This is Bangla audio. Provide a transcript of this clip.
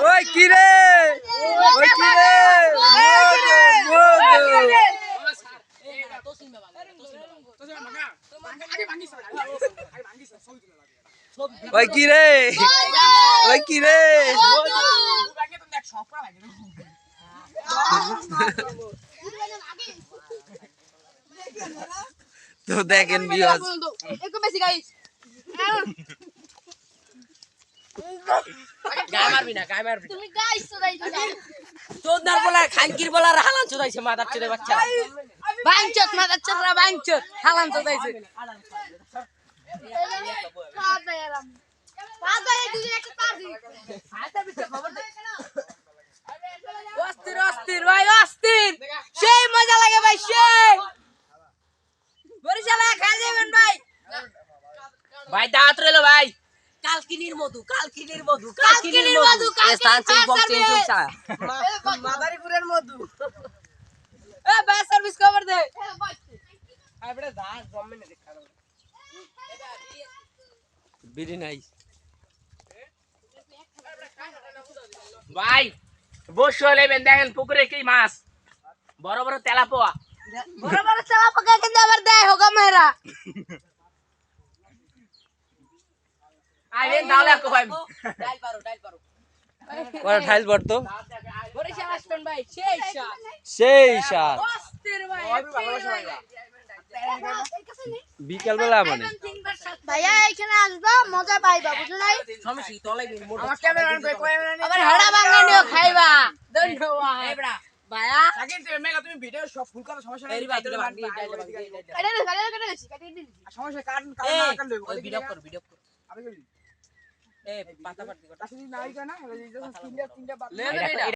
ওই কি রে? ওই কি রে? ওই কি রে? ওই কি রে? তো দেখেন বিয়াজ একটু বেশি গাইস। মারবি না গায়ে মারবি তুমি গাইস তো দাইছো চোদনার বলা খানকির বলা হালান চোদাইছে মাদার চোদে বাচ্চা। বাঞ্চত মাদা চতরা বাঞ্চত হালান তো দাইছে পাঁচ ভাই এলাম পাঁচ ভাই দুজন একটা পাঁচ অস্থির অস্থির ভাই অস্থির। সেই মজা লাগে ভাই সেই। বরিশালে খাই যাবেন ভাই। ভাই দাঁত রইল ভাই। কালকিনির মধু কালকিনির মধু কালকিনির মধু, কালকিনির স্থান change box first change service. হইছে মাদারীপুরের মধু এ বাস সার্ভিস কভার দে আইবড়ে দা জম্মে নে দেখা বিড়ি নাই ভাই বসে লেবেন দেখেন পুকুরে কি মাছ বড় বড় তেলা পোয়া বড় বড় চালা পাকা কিন্তু আবার দেয় হোগা মেরা আইবেন তাহলে একটু ভাই। ডাইল পারো ডাইল পারো। ওরা ঠাইল পড়তো বরিশাল আসবেন ভাই সেই শাল সেই সার। অস্থির ভাই বিকাল বেলা মানে? ভাইয়া এখানে আসবা মজা পাইবা বুঝো নাই? সমস্যা তলাই আমার ক্যামেরাম্যান কই ক্যামেরাম্যান আবার হাড়া বাঙালিও খাইবা। ধন্যবাদ। এবড়া ভাইয়া। সাকিন তুমি মেগা তুমি ভিডিও সব ফুল করার সমস্যা নাই। ডাইল বাদ দিয়ে কাটে দে কাটে দে কাটে দে। কাটে সমস্যা কারণ এই কারণ না কারণ ভিডিও কর ভিডিও কর। আমি এ পাতা পাতি কর আসলে নাই কেন তিনটা তিনটা